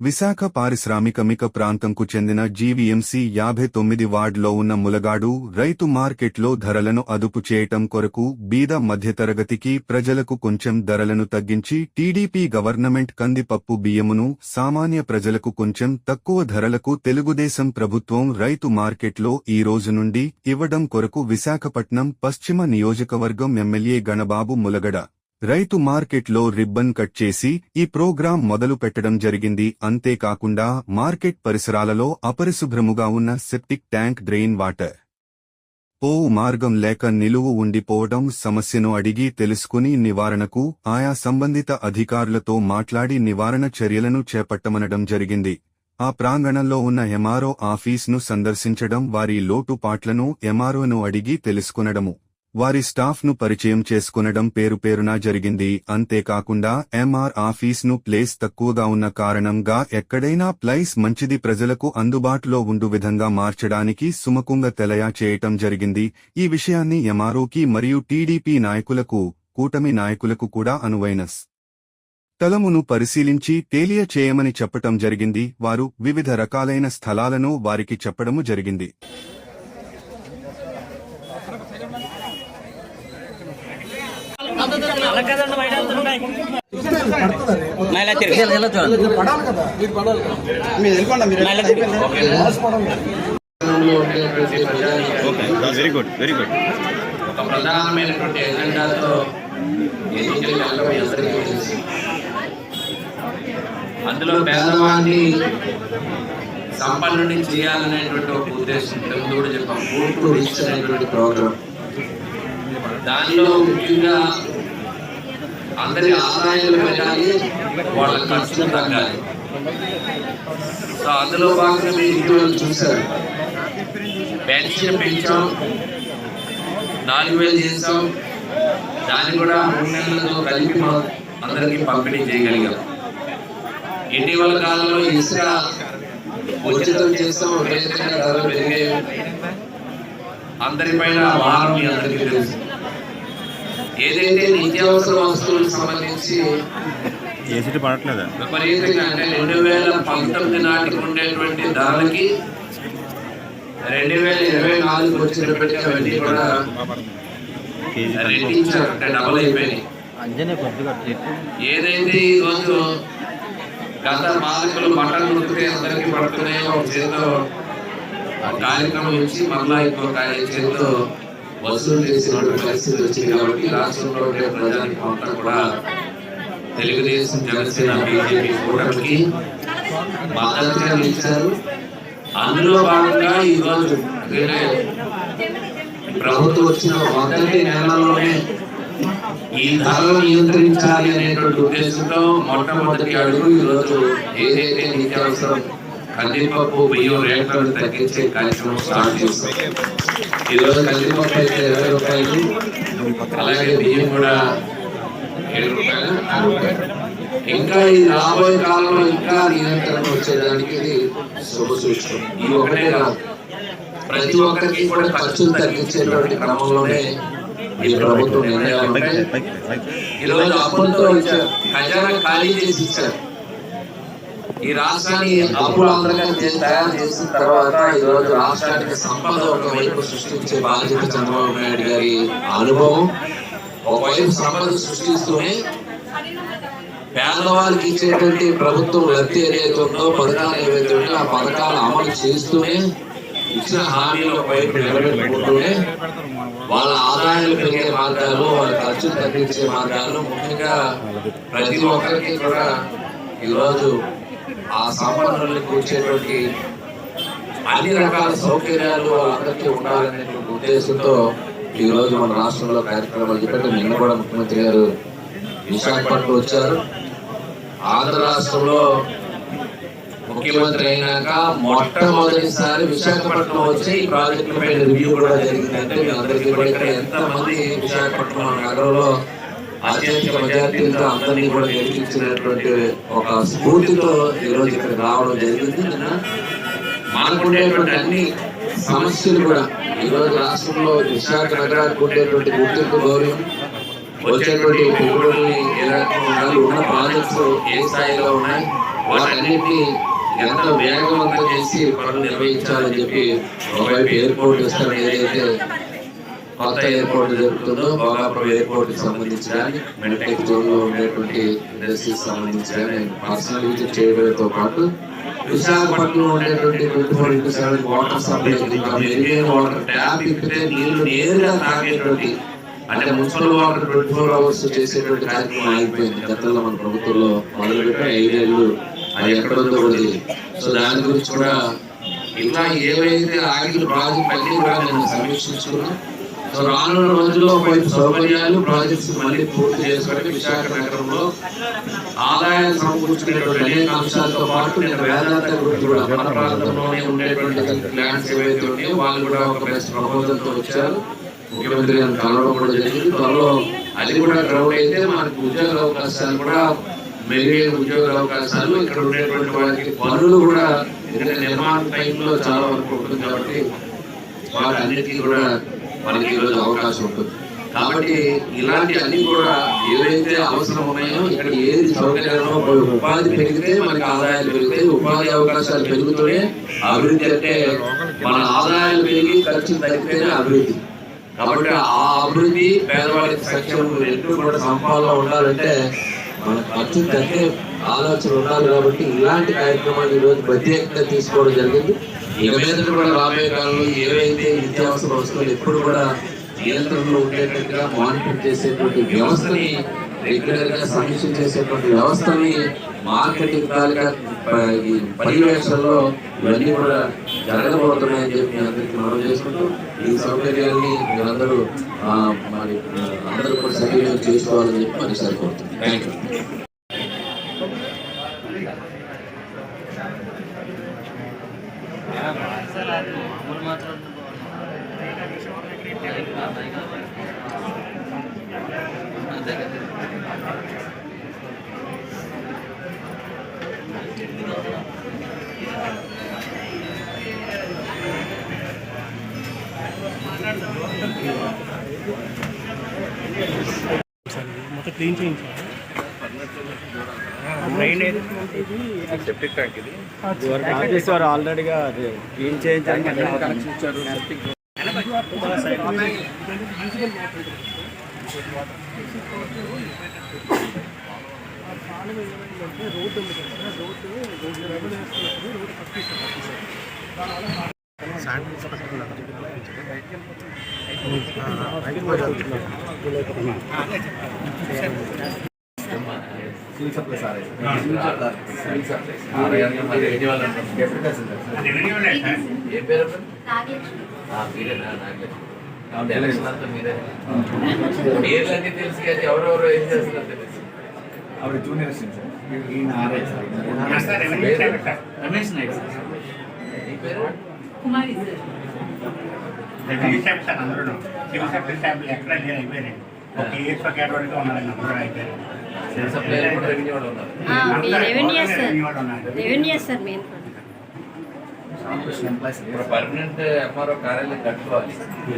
విశాఖ పారిశ్రామికమిక ప్రాంతంకు చెందిన జీవీఎంసీ యాభై తొమ్మిది వార్డులో ఉన్న ములగాడు రైతు మార్కెట్లో ధరలను అదుపు చేయటం కొరకు బీద మధ్యతరగతికి ప్రజలకు కొంచెం ధరలను తగ్గించి టీడీపీ గవర్నమెంట్ కందిపప్పు బియ్యమును సామాన్య ప్రజలకు కొంచెం తక్కువ ధరలకు తెలుగుదేశం ప్రభుత్వం రైతు మార్కెట్లో ఈ రోజు నుండి ఇవ్వడం కొరకు విశాఖపట్నం పశ్చిమ నియోజకవర్గం ఎమ్మెల్యే గణబాబు ములగడ రైతు మార్కెట్లో రిబ్బన్ కట్ చేసి ఈ ప్రోగ్రాం మొదలు పెట్టడం జరిగింది. అంతేకాకుండా మార్కెట్ పరిసరాలలో అపరిశుభ్రముగా ఉన్న సెప్టిక్ ట్యాంక్ డ్రెయిన్ వాటర్ పోవు మార్గం లేక నిలువు ఉండిపోవడం సమస్యను అడిగి తెలుసుకుని నివారణకు ఆయా సంబంధిత అధికారులతో మాట్లాడి నివారణ చర్యలను చేపట్టమనడం జరిగింది. ఆ ప్రాంగణంలో ఉన్న ఎంఆర్ఓ ఆఫీస్ను సందర్శించడం వారి లోటుపాట్లను ఎంఆర్ఓను అడిగి తెలుసుకునడము. వారి స్టాఫ్ను పరిచయం చేసుకునడం పేరు పేరునా జరిగింది. అంతేకాకుండా ఎంఆర్ ఆఫీస్ను ప్లేస్ తక్కువగా ఉన్న కారణంగా ఎక్కడైనా ప్లైస్ మంచిది ప్రజలకు అందుబాటులో ఉండు విధంగా మార్చడానికి సుమకుంగ తెలయా చేయటం జరిగింది. ఈ విషయాన్ని ఎంఆర్ఓకి మరియు టీడీపీ నాయకులకు కూటమి నాయకులకు కూడా అనువైనస్. స్థలమును పరిశీలించి తేలియ చేయమని చెప్పటం జరిగింది. వారు వివిధ రకాలైన స్థలాలను వారికి చెప్పడము జరిగింది. తిరిగి పడాలి కదా మీరు పడాలి కదా మీరు వెళ్ళిపోండి మీరు వెరీ గుడ్ వెరీ గుడ్ ఒక ప్రధానమైనటువంటి ఎజెండాతో అందులో పేదవాన్ని సంపన్నుని చేయాలనేటువంటి ఒక ఉద్దేశం ఇంతకుముందు కూడా చెప్పాం ఫుడ్ రిచ్ అనేటువంటి ప్రోగ్రామ్ దానిలో ముఖ్యంగా అందరి ఆదాయాలు పెరగాలి వాళ్ళ ఖర్చులు తగ్గాలి. సో అందులో భాగంగా మీరు ఇటీవల చూశారు. పెన్షన్ పెంచాం నాలుగు వేలు చేసాం దాన్ని కూడా మూడు నెలలతో కలిపి మనం అందరికీ పంపిణీ చేయగలిగాం. ఇటీవల కాలంలో ఇసుక ఉచితం చేస్తాం విపరీతంగా ధరలు పెరిగాయి. అందరిపైన భారం మీ అందరికీ తెలుసు. ఏదైతే నిత్యావసర వస్తువులకు సంబంధించి ఏసీ పడట్లేదా? విపరీతంగా అంటే రెండు వేల పంతొమ్మిది నాటికి ఉండేటువంటి ధరలకి రెండు వేల ఇరవై నాలుగు వచ్చినప్పటికీ అవన్నీ కూడా రెట్టించారు అంటే డబల్ అయిపోయినాయి. ఏదైతే ఈ రోజు గత పాలకులు బట్టలు ఉడికితే అందరికీ పడుతున్నాయో ఒక చేతిలో ఆ కార్యక్రమం ఇచ్చి మళ్ళా ఇంకో చేతిలో వసూలు చేసేటువంటి పరిస్థితి వచ్చింది కాబట్టి రాష్ట్రంలో ఉండే ప్రజానికి మొత్తం కూడా తెలుగుదేశం జనసేన బీజేపీ కూటమికి మద్దతుగా నిలిచారు. అందులో భాగంగా ఈరోజు వేరే ప్రభుత్వం వచ్చిన మొదటి నెలలోనే ఈ ధరలు నియంత్రించాలి అనేటువంటి ఉద్దేశంతో మొట్టమొదటి అడుగు ఈరోజు ఏదైతే నిత్యావసరం కందిపప్పు బియ్యం రేట్లను తగ్గించే కార్యక్రమం స్టార్ట్ చేస్తాం. ఈరోజు కందిపప్పు అయితే ఇరవై రూపాయలు అలాగే బియ్యం కూడా ఏడు రూపాయలు ఇంకా ఈ రాబోయే కాలంలో ఇంకా నిరంతరం వచ్చేదానికి ఇది శుభ సూచన. ఈ ఒకటే కాదు ప్రతి ఒక్కరికి కూడా ఖర్చులు తగ్గించేటువంటి క్రమంలోనే ఈ ప్రభుత్వం నిర్ణయాలు ఉంటాయి ఈరోజు అప్పులతో ఇచ్చారు ఖజానా ఖాళీ చేసి ఇచ్చారు. ఈ రాష్ట్రాన్ని అప్పుడు అందరికీ తయారు చేసిన తర్వాత ఈ రోజు రాష్ట్రానికి సంపద ఒకవైపు సృష్టించే బాధ్యత చంద్రబాబు నాయుడు గారి అనుభవం. ఒకవైపు సంపద సృష్టిస్తూనే పేదవాళ్ళకి ఇచ్చేటువంటి ప్రభుత్వం లబ్ధి ఏదైతే ఉందో పథకాలు ఏవైతే ఉందో ఆ పథకాలు అమలు చేస్తూనే ఇచ్చిన హామీలు ఒకవైపు నిలబెట్టుకుంటూనే వాళ్ళ ఆదాయాలు పెరిగే మార్గాలు వాళ్ళ ఖర్చులు తగ్గించే మార్గాలు. ముఖ్యంగా ప్రతి ఒక్కరికి కూడా ఈరోజు ఆ సంపన్నులకు వచ్చేటువంటి అన్ని రకాల సౌకర్యాలు వాళ్ళందరికీ ఉండాలనేటువంటి ఉద్దేశంతో ఈ రోజు మన రాష్ట్రంలో కార్యక్రమాలు చెప్పండి నిన్న కూడా ముఖ్యమంత్రి గారు విశాఖపట్నం వచ్చారు. ఆంధ్ర రాష్ట్రంలో ముఖ్యమంత్రి అయినాక మొట్టమొదటిసారి విశాఖపట్నం వచ్చి ఈ ప్రాజెక్టుల పైన రివ్యూ కూడా జరిగిందంటే మీ అందరికీ కూడా ఇక్కడ ఎంతమంది విశాఖపట్నం నగరంలో అత్యంత మెజార్టీలతో అందరినీ కూడా గెలిపించినటువంటి ఒక స్ఫూర్తితో ఈరోజు ఇక్కడ రావడం జరిగింది. నిన్న మనకుండేటువంటి అన్ని సమస్యలు కూడా ఈరోజు రాష్ట్రంలో విశాఖ నగరానికి ఉండేటువంటి గుర్తింపు గౌరవం వచ్చేటువంటి పెట్టుబడి ఏ ఉండాలి ఉన్న ప్రాజెక్ట్స్ ఏ స్థాయిలో ఉన్నాయి వాటన్నిటిని ఎంత వేగవంతం చేసి పనులు నిర్వహించాలని చెప్పి ఒకవైపు ఎయిర్పోర్ట్ ఇస్తారని ఏదైతే కొత్త ఎయిర్పోర్ట్ జరుగుతుందో భోగాపురం ఎయిర్పోర్ట్కి సంబంధించి కానీ మెడిటెక్ జోన్లో ఉండేటువంటి ఇండస్ట్రీస్ సంబంధించి కానీ పర్సనల్ విజిట్ చేయడంతో పాటు విశాఖపట్నంలో ఉండేటువంటి twenty four into seven water supply మెరుగైన వాటర్ ట్యాప్ ఇప్పితే నీళ్ళు నేరుగా తాగేటువంటి అంటే municipal water twenty four hours చేసేటువంటి కార్యక్రమం ఆగిపోయింది. గతంలో మన ప్రభుత్వంలో మొదలుపెట్టి ఐదేళ్ళు అది ఎక్కడ ఉందో. సో దాని గురించి కూడా ఇట్లా ఏవైతే ఆగిన ప్రాజెక్ట్ అన్ని కూడా నేను సమీక్షించుకున్నాను సో రానున్న రోజుల్లో కొన్ని సౌకర్యాలు ప్రాజెక్ట్స్ మళ్ళీ పూర్తి చేసుకోవడానికి విశాఖ నగరంలో ఆదాయం సమకూర్చుకునేటువంటి అనేక అంశాలతో పాటు నేను వేదాంత గురించి కూడా మన ప్రాంతంలోనే ఉండేటువంటి ప్లాన్స్ ఏవైతే ఉన్నాయో వాళ్ళు కూడా ఒక బెస్ట్ వచ్చారు. ముఖ్యమంత్రి గారు కలవడం కూడా జరిగింది. త్వరలో అది కూడా గ్రౌండ్ అయితే మనకు ఉద్యోగ అవకాశాలు కూడా మెరుగైన ఉద్యోగ అవకాశాలు ఇక్కడ ఉండేటువంటి వారికి పనులు కూడా ఎందుకంటే నిర్మాణ టైంలో చాలా వరకు ఉంటుంది కాబట్టి వాటన్నిటికీ కూడా మనకి ఈరోజు అవకాశం ఉంటుంది. కాబట్టి ఇలాంటి అన్ని కూడా ఏవైతే అవసరం ఉన్నాయో ఇక్కడ ఏది సౌకర్యమో ఉపాధి పెరిగితే మనకి ఆదాయాలు పెరుగుతాయి ఉపాధి అవకాశాలు పెరుగుతూనే అభివృద్ధి అంటే మన ఆదాయాలు పెరిగి ఖర్చు తగ్గితేనే అభివృద్ధి. కాబట్టి ఆ అభివృద్ధి పేదవాళ్ళకి సత్యం రెండు కూడా సంపాదన ఉండాలంటే మన ఖర్చులు తగ్గే ఆలోచన ఉండాలి కాబట్టి ఇలాంటి కార్యక్రమాలు ఈరోజు ప్రత్యేకంగా తీసుకోవడం జరిగింది. ఇక మీద కూడా రాబోయే కాలంలో ఏవైతే నిత్యావసర వస్తువులు ఎప్పుడు కూడా నియంత్రణలో ఉండేటట్టుగా మానిటర్ చేసేటువంటి వ్యవస్థని రెగ్యులర్గా సమీక్ష చేసేటువంటి వ్యవస్థని మార్కెటింగ్ తాలూకా ఈ పర్యవేక్షణలో ఇవన్నీ కూడా జరగబోతున్నాయని చెప్పి మీ అందరికీ మనం చేసుకుంటూ ఈ సౌకర్యాన్ని మీరందరూ మరి అందరూ కూడా సద్వినియోగం చేసుకోవాలని చెప్పి మరి సరిపోతుంది థ్యాంక్ యూ మొత్తం క్లీన్ చేయించాలి. ఆఫీసర్ ఆల్రెడీగా అది క్లీన్ చేయించడానికి కనెక్షన్ ఇచ్చారు ఏ పేరు మీరే. తెలుసు కానీ ఎవరెవరు ఏం చేస్తున్నారో తెలుసు ఆవిడ జూనియర్ అసిస్టెంట్ సార్ ఈయన RI sir Ramesh Naik sir Kumari sir sir అందరూ సప్లై స్టాఫ్లు ఎక్కడ లేరు అయిపోయారు ఒక ఉన్నారండి అందరూ అయిపోయారు ఇప్పుడు పర్మనెంట్ ఎంఆర్ఓ కార్యాలయం కట్టుకోవాలి.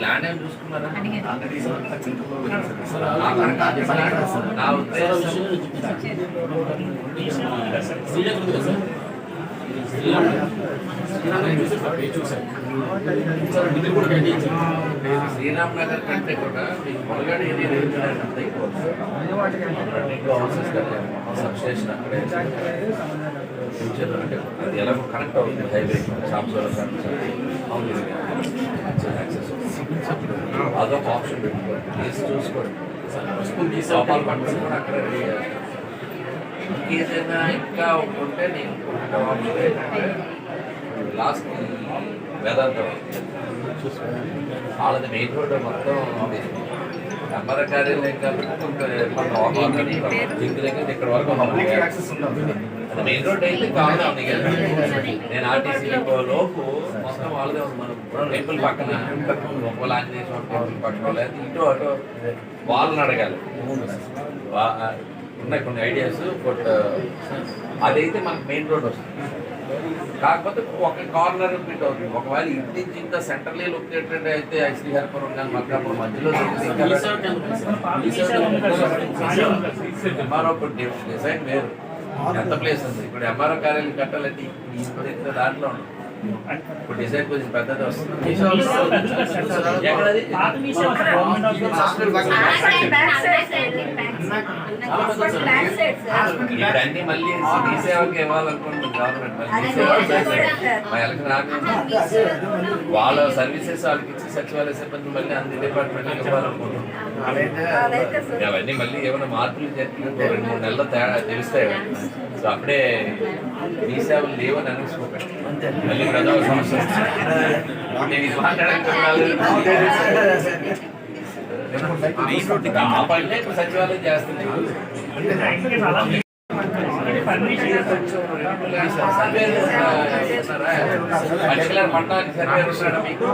ల్యాండ్ చూసుకున్నారా? ఆల్రెడీ సార్ సెంట్రల్ నా ఉద్దేశం శ్రీరామ్ నగర్ కంటే కూడా మీకు మునగాడు ఏరియా రెవెన్యూ అంత ఎక్కువ రన్నింగ్ హౌసెస్ కట్టారు సబ్స్టేషన్ అక్కడే ఫ్యూచర్ అంటే అది ఎలా కనెక్ట్ అవుతుంది? హైవే సాంసోల అదొక ఆప్షన్ పెట్టుకోండి. ప్లీజ్ చూసుకోండి. లోపాలు పట్టుకుని కూడా అక్కడ రెడీ. ఇంకేదైనా ఇంకా ఉంటే నేను ఆప్షన్ లాస్ట్ వేదాంతం. వాళ్ళది మెయిన్ రోడ్ మొత్తం నెంబర్ కార్యాలయం జింక్ దగ్గర ఇక్కడ వరకు అది మెయిన్ రోడ్ అయితే కావాలి నేను ఆర్టీసీ లోపు మొత్తం వాళ్ళదే మనం టెంపుల్ పక్కన ఒకవేళ ఆంజనేయ స్వామి టెంపుల్ పక్కన లేదా ఇటు అటు వాళ్ళని అడగాలి. ఉన్నాయి కొన్ని ఐడియాస్ బట్ అదైతే మనకు మెయిన్ రోడ్ వస్తుంది. కాకపోతే ఒక కార్నర్ ఫిట్ అవుతుంది ఒకవేళ ఇంటి నుంచి ఇంత సెంట్రలీ లొకేటెడ్ అయితే శ్రీహరిపురం కానీ మల్కాపురం మధ్యలో మరొక డిజైన్ వేరు. ఎంత ప్లేస్ ఉంది? ఇప్పుడు ఎంఆర్ఓ కార్యాలయం కట్టాలంటే ఇంత దాంట్లో ఉంది ఇప్పుడు డిజైన్ కొంచెం పెద్దది వస్తుంది. ఎక్కడది? ఇప్పుడు అన్ని మళ్ళీ మీ సేవకి ఇవ్వాలనుకుంటుంది గవర్నమెంట్ మళ్ళీ మీ సేవ మా ఎలక్షన్ రాకముందు వాళ్ళ సర్వీసెస్ వాళ్ళకి ఇచ్చి సచివాలయ సిబ్బంది మళ్ళీ అన్ని డిపార్ట్మెంట్ ఇవ్వాలనుకుంటున్నాం అవన్నీ మళ్ళీ ఏమైనా మార్పులు జరిగి ఒక రెండు మూడు నెలల తేడా తెలుస్తాయి సో అప్పుడే మీ సేవలు లేవని అనుకోకండి మళ్ళీ ప్రజల సమస్య నేను మాట్లాడకపోతే సచివాలయం చేస్తుంది సర్వే పర్టికులర్ మండలానికి సర్వే మీకు?